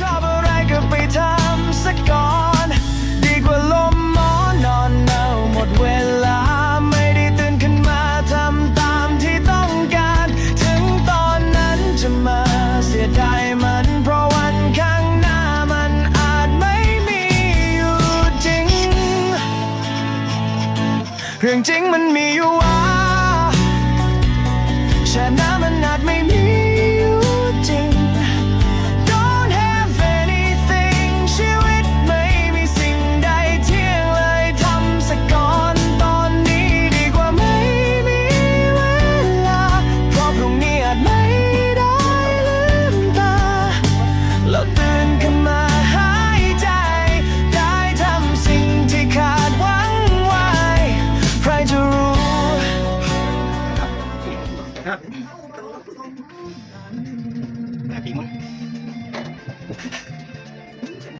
ชอบอะไรก็ไปทำสักก่อน ดีกว่าลมหมอนอนเน่าหมดเวลา ไม่ได้ตื่นขึ้นมาทำตามที่ต้องการ ถึงตอนนั้นจะมาเสียดายมัน เพราะวันข้างหน้ามันอาจไม่มีอยู่จริง เรื่องจริงมันมีอยู่ว่าฉันนั้น ครับ Tapi mah